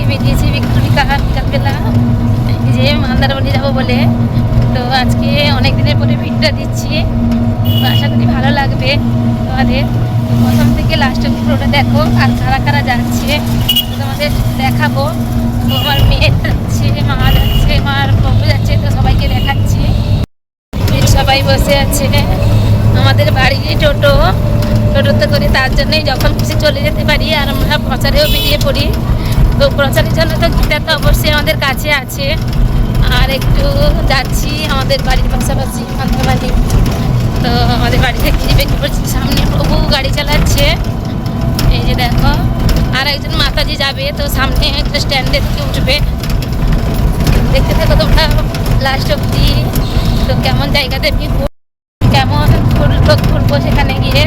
থেকে বেরিয়েছি ভিক্টোরিকা বিকালবেলা যে মন্দারমণি যাব বলে। তো আজকে অনেক দিনের পরে ভিড়টা দিচ্ছি। তো আশা করি ভালো লাগবে তোমাদের। প্রথম থেকে লাস্ট অব্দি পুরোটা দেখো, আর কারা কারা যাচ্ছে তোমাদের দেখাবো। তো মেয়ে যাচ্ছে, মা যাচ্ছে মার বাবু যাচ্ছে, তো সবাইকে দেখাচ্ছি। সবাই বসে আছে। আমাদের বাড়ির টোটো। টোটোতে করে তার জন্যই যখন খুশি চলে যেতে পারি, আর আমরা প্রচারেও বেরিয়ে পড়ি। তো প্রচারের জন্য তো গীতা তো অবশ্যই আমাদের কাছে আছে। আর একটু যাচ্ছি আমাদের বাড়ির পাশাপাশি বাড়ি তো আমাদের বাড়ি থেকে বেরিয়ে পড়ছি সামনে প্রভু গাড়ি চালাচ্ছে। এই যে দেখো, আর একজন মাতাজি যাবে, তো সামনে একটা স্ট্যান্ডে থেকে উঠবে। দেখতে থাকো তোমরা লাস্ট অব্দি তো কেমন জায়গাতে কেমন ঘুরলো ঘুরবো সেখানে গিয়ে?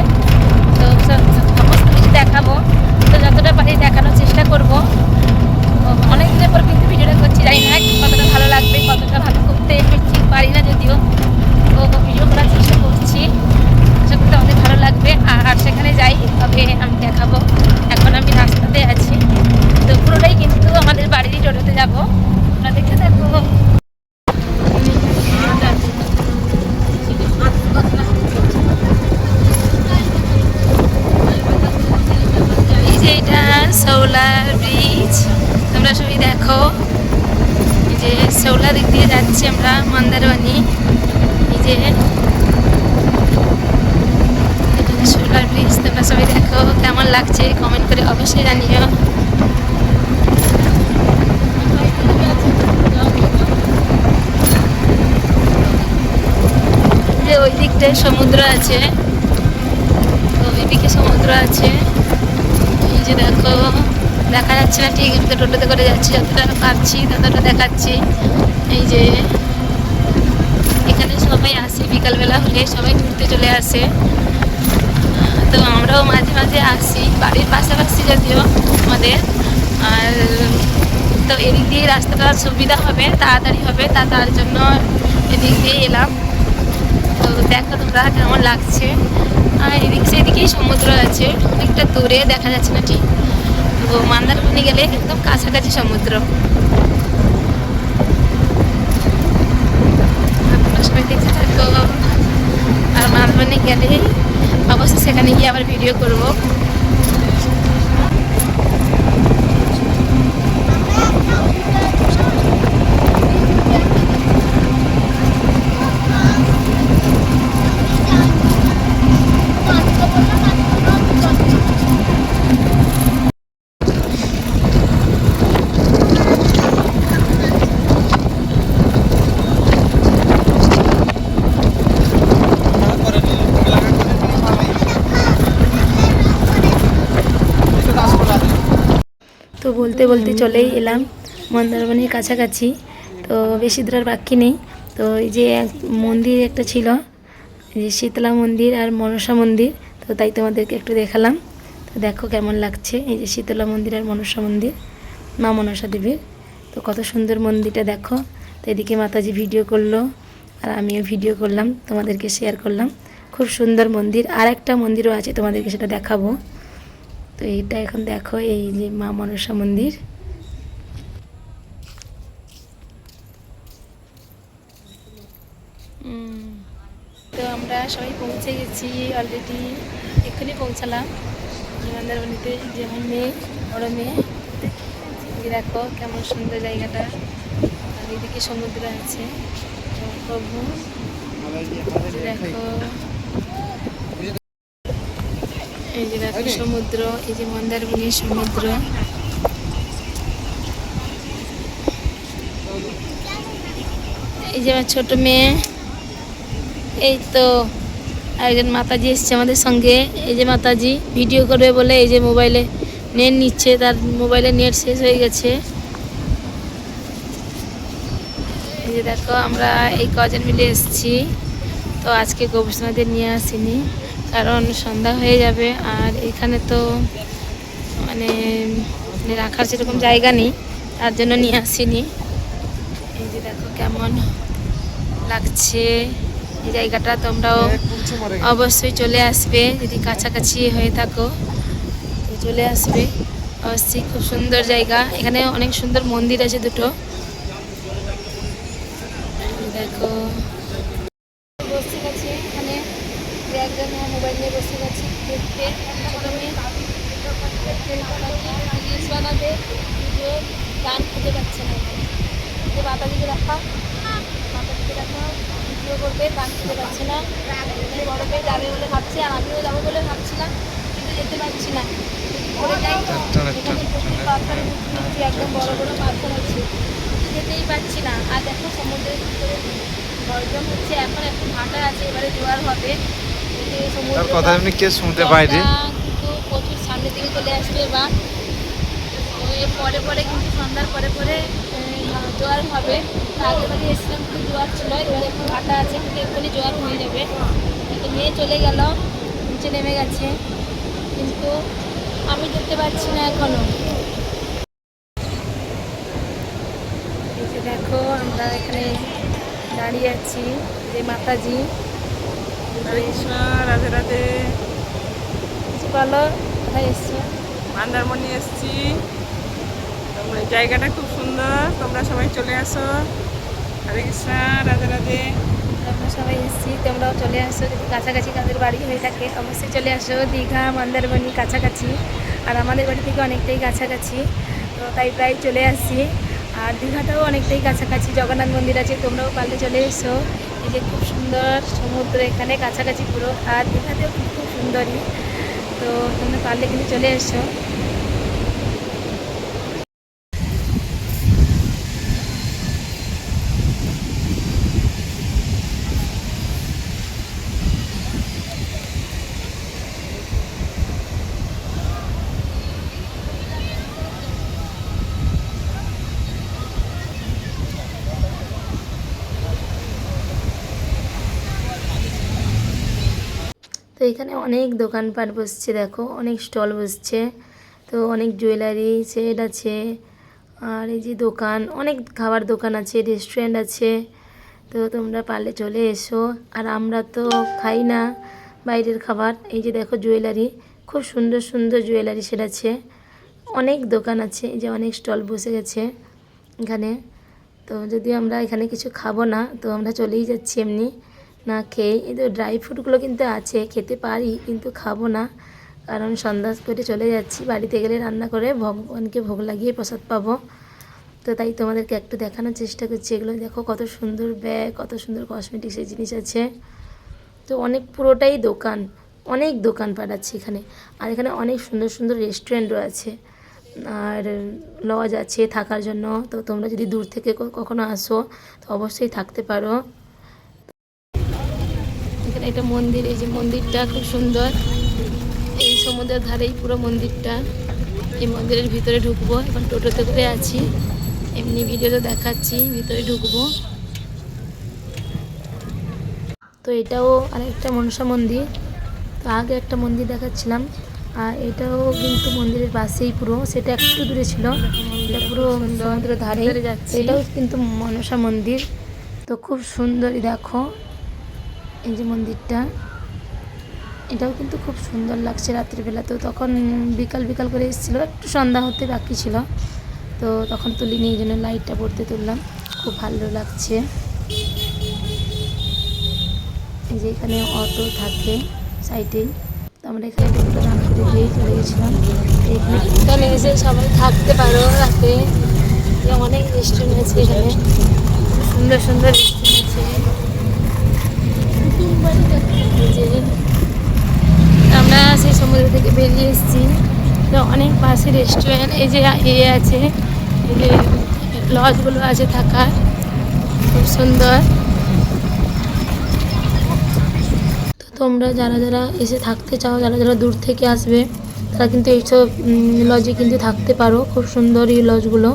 সবাই দেখো। এই যে সৌলা দিক দিয়ে যাচ্ছি আমরা মন্দারবানি এই যে সৌলার ব্রিজ তোমরা সবাই দেখো কেমন লাগছে কমেন্ট করে অবশ্যই জানিও। ওই দিকটায় সমুদ্র আছে। ওইদিকে সমুদ্র আছে। এই যে দেখো দেখা যাচ্ছে না, ঠিক টোটোতে করে যাচ্ছি, যতটা পাচ্ছি ততটা দেখাচ্ছি। এই যে, এখানে সবাই আসে, বিকালবেলা হলে সবাই ঘুরতে চলে আসে। তো আমরাও মাঝে মাঝে আসি, বাড়ির পাশাপাশি যদিও আমাদের। আর তো এদিক দিয়ে রাস্তাটা সুবিধা হবে, তাড়াতাড়ি হবে, তা তার জন্য এদিক দিয়ে এলাম। তো দেখো তোমরা কেমন লাগছে। আর এদিক সেদিকেই সমুদ্র আছে, অনেকটা দূরে দেখা যাচ্ছে না ঠিক। তো মন্দারমণি গেলে একদম কাছাকাছি সমুদ্র। আর মন্দারমণি গেলেই অবশ্যই সেখানে গিয়ে আবার ভিডিও করব। তো বলতে বলতে চলেই এলাম মন্দারমণির কাছাকাছি। তো বেশি দূর আর বাকি নেই। তো এই যে মন্দির একটা ছিল যে শীতলা মন্দির আর মনসা মন্দির, তো তাই তোমাদেরকে একটু দেখালাম। তো দেখো কেমন লাগছে, এই যে শীতলা মন্দির আর মনসা মন্দির, মা মনসা দেবীর। তো কত সুন্দর মন্দিরটা দেখো। তো এদিকে মাতাজি ভিডিও করল, আর আমিও ভিডিও করলাম, তোমাদেরকে শেয়ার করলাম। খুব সুন্দর মন্দির। আর একটা মন্দিরও আছে, তোমাদেরকে সেটা দেখাবো। তো এইটা এখন দেখো, এই যে মা মনসা মন্দির। তো আমরা সবাই পৌঁছে গেছি অলরেডি এক্ষুনি পৌঁছালাম। মন্দারমণিতে যে আমার মেয়ে, বড় মেয়ে দেখো কেমন সুন্দর জায়গাটা। আর এদিকে সমুদ্র আছে। প্রভু, দেখো। এই যে দেখো সমুদ্র এই যে মন্দারমণির সমুদ্র। এই যে আমার ছোট মেয়ে। এই তো একজন মাতাজি এসছে আমাদের সঙ্গে। এই যে মাতাজি ভিডিও করবে বলে এই যে মোবাইলে নেট নিচ্ছে। তার মোবাইলে নেট শেষ হয়ে গেছে। এই যে দেখো আমরা এই কজন মিলে এসেছি। তো আজকে গবেষণাদের নিয়ে আসিনি। কারণ সন্ধ্যা হয়ে যাবে আর এখানে তো মানে মানে রাখার সেরকম জায়গা নেই তার জন্য নিয়ে আসিনি। এই যে দেখো কেমন লাগছে এই জায়গাটা তোমরাও অবশ্যই চলে আসবে যদি কাছাকাছি হয়ে থাকো তো চলে আসবে। অবশ্যই খুব সুন্দর জায়গা এখানে অনেক সুন্দর মন্দির আছে দুটো দেখো বসে গেছে এখানে দু একজন মোবাইল নিয়ে বসে গেছে দেখতে ছোটো মেয়ে রিলস বানাবে গান খুঁজে পাচ্ছে না যে মাতাজিকে রাখা মাতাজিকে রাখা ভিডিও করবে গান খুঁজে পাচ্ছে না। এখানে বড় যাবে বলে ভাবছি আর আমিও যাব বলে ভাবছিলাম কিন্তু যেতে পারছি না। করে যাই একদম বড় বড় পাথর আছে। যেতেই পারছি না। আর দেখো সমুদ্রের ভিতরে গর্জন হচ্ছে এখন একটু ভাটা আছে এবারে জোয়ার হবে। কথা এমনি কে শুনতে পায়নি। কিন্তু প্রচুর সামনের দিকে চলে আসবে এর পরে পরে কিন্তু সন্ধ্যার পরে পরে জোয়ার হবে। আগের বারে এসেছিলাম কিন্তু জোয়ার ছিল এবারে একটু ভাটা আছে কিন্তু এক্ষুনি জোয়ার হয়ে যাবে। মেয়ে চলে গেল নিচে নেমে গেছে। কিন্তু আমি যেতে পারছি না এখনও। এই দেখো আমরা এখানে দাঁড়িয়ে আছি যে মাতাজি। রাধে রাধে। কিছু বলো কোথায় এসছো? মন্দারমণি এসছি। জায়গাটা খুব সুন্দর। তোমরা সবাই চলে আসো। হরে কৃষ্ণ, রাধে রাধে। সবাই এসেছি, তোমরাও চলে আসো। যদি কাছাকাছি কাদের বাড়ি হয়ে থাকে, অবশ্যই চলে আসো। দীঘা, মন্দারমণি, কাছাকাছি। আর আমাদের বাড়ি থেকে অনেকটাই কাছাকাছি। তো তাই প্রায় চলে আসছি। আর দীঘাটাও অনেকটাই কাছাকাছি। জগন্নাথ মন্দির আছে, তোমরাও পারলে চলে এসো। এই যে খুব সুন্দর সমুদ্র এখানে, কাছাকাছি পুরো। আর দীঘাতেও খুব সুন্দরই। তো তোমরা পারলে কিন্তু চলে এসো। তো এখানে অনেক দোকানপাট বসছে, দেখো। অনেক স্টল বসছে। তো অনেক জুয়েলারি, সেট আছে। আর এই যে দোকান, অনেক খাবার দোকান আছে, রেস্টুরেন্ট আছে। তো তোমরা পারলে চলে এসো। আর আমরা তো খাই না বাইরের খাবার। এই যে দেখো জুয়েলারি, খুব সুন্দর সুন্দর জুয়েলারি সেট আছে। অনেক দোকান আছে যে অনেক স্টল বসে গেছে এখানে। তো যদি আমরা এখানে কিছু খাব না, তো আমরা চলেই যাচ্ছি এমনি। না খেয়ে, এই তো ড্রাই ফ্রুটগুলো কিন্তু আছে, খেতে পারি কিন্তু খাব না। কারণ সন্ধ্যা করে চলে যাচ্ছি, বাড়িতে গেলে রান্না করে ভগবানকে ভোগ লাগিয়ে প্রসাদ পাবো। তো তাই তোমাদেরকে একটু দেখানোর চেষ্টা করছি, এগুলো দেখো কত সুন্দর ব্যাগ কত সুন্দর কসমেটিক্সের জিনিস আছে। তো অনেক পুরোটাই দোকান, অনেক দোকানপাট আছে এখানে। আর এখানে অনেক সুন্দর সুন্দর রেস্টুরেন্টও আছে। আর লজ আছে থাকার জন্য, তো তোমরা যদি দূর থেকে কখনো আসো, তো অবশ্যই থাকতে পারো। একটা মন্দির এই যে মন্দিরটা খুব সুন্দর। এই সমুদ্রের ধারেই পুরো মন্দিরটা। এই মন্দিরের ভিতরে ঢুকবো এখন টোটোতে করে আছি। এমনি ভিডিওতে দেখাচ্ছি ভিতরে ঢুকবো। তো এটাও আরেকটা মনসা মন্দির। তো আগে একটা মন্দির দেখাচ্ছিলাম। আর এটাও কিন্তু মন্দিরের পাশেই পুরো সেটা একটু দূরে ছিল। এটা পুরো সমুদ্রের ধারে যাচ্ছি। এটাও কিন্তু মনসা মন্দির। তো খুব সুন্দরই দেখো। এই যে মন্দিরটা, এটাও কিন্তু খুব সুন্দর লাগছে রাত্রিবেলা। তো তখন বিকাল বিকাল করে এসেছিল, একটু সন্ধ্যা হতে বাকি ছিল। তো তখন তুলিনি এই জন্য লাইটটা পড়তে তুললাম। খুব ভালো লাগছে। এই যে এখানে অটো থাকে সাইডেই তো আমরা এখানে টোটো দান করে দিয়ে চলে গেছিলাম। এখানে এসে সবাই থাকতে পারো রাতে। অনেক রেস্টুরেন্ট আছে এখানে। সুন্দর সুন্দর রেস্টুরেন্ট আছে এই যে আমরা সেই সমুদ্র থেকে বেরিয়ে এসেছি। তো অনেক পাশে রেস্টুরেন্ট এই যে ইয়ে আছে, এই যে লজগুলো আছে থাকার, খুব সুন্দর। তো তোমরা যারা যারা এসে থাকতে চাও, যারা যারা দূর থেকে আসবে, তারা কিন্তু এইসব লজে কিন্তু থাকতে পারো। খুব সুন্দর এই লজগুলো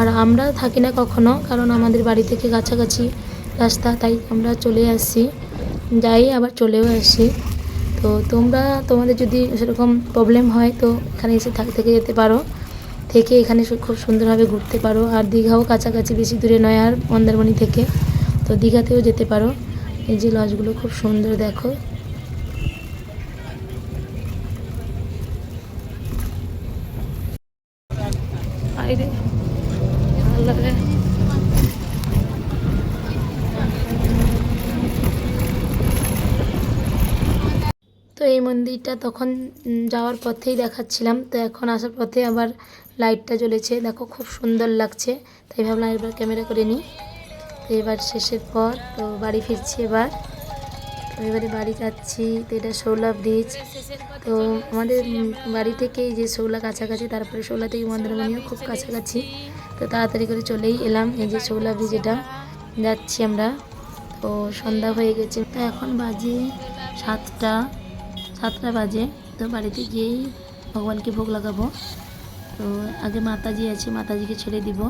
আর আমরা থাকি না কখনো, কারণ আমাদের বাড়ি থেকে কাছাকাছি রাস্তা, তাই আমরা চলে আসি যাই, আবার চলেও আসি তো তোমরা, তোমাদের যদি সেরকম প্রবলেম হয়, তো এখানে এসে থাক, থেকে যেতে পারো। থেকে এখানে খুব সুন্দরভাবে ঘুরতে পারো। আর দীঘাও কাছাকাছি, বেশি দূরে নয়, আর মন্দারমণি থেকে। তো দীঘাতেও যেতে পারো। এই যে লজগুলো খুব সুন্দর, দেখো। মন্দিরটা তখন যাওয়ার পথেই দেখাচ্ছিলাম। তো এখন আসার পথে আবার লাইটটা জ্বলেছে। দেখো খুব সুন্দর লাগছে। তাই ভাবলাম এবার ক্যামেরা করে নিই। তো এবার শেষের পর তো বাড়ি ফিরছি এবার। তো এবারে বাড়ি যাচ্ছি। তো এটা শৌলা ব্রিজ। তো আমাদের বাড়ি থেকে যে শৌলা কাছাকাছি, তারপরে শৌলা থেকে মন্দারমণিও খুব কাছাকাছি। তো তাড়াতাড়ি করে চলেই এলাম। এই যে শৌলা ব্রিজ এটা। যাচ্ছি আমরা। তো সন্ধ্যা হয়ে গেছে। তো এখন বাজে সাতটা। সাতটা বাজে, তো বাড়িতে গিয়েই ভগবানকে ভোগ লাগাবো। তো আগে মাতাজি আছে, মাতাজিকে ছেড়ে দিব।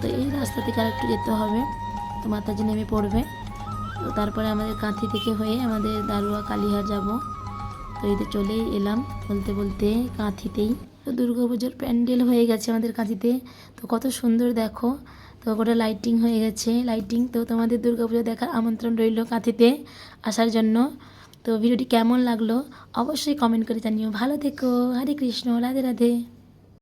তো এই রাস্তা থেকে আরেকটু যেতে হবে। তো মাতাজি নেমে পড়বে। তো তারপরে আমাদের কাঁথি থেকে হয়ে আমাদের দারুয়া কালীহার যাব। তো এই তো চলেই এলাম বলতে বলতে কাঁথিতেই। তো দুর্গা পুজোর প্যান্ডেল হয়ে গেছে আমাদের কাঁথিতে। তো কত সুন্দর দেখো। তো গোটা লাইটিং হয়ে গেছে। লাইটিং তো তোমাদের দুর্গা পুজো দেখার আমন্ত্রণ রইল কাঁথিতে আসার জন্য। তো ভিডিওটি কেমন লাগল অবশ্যই কমেন্ট করে জানিও। ভালো থেকো। হরে কৃষ্ণ। রাধে রাধে।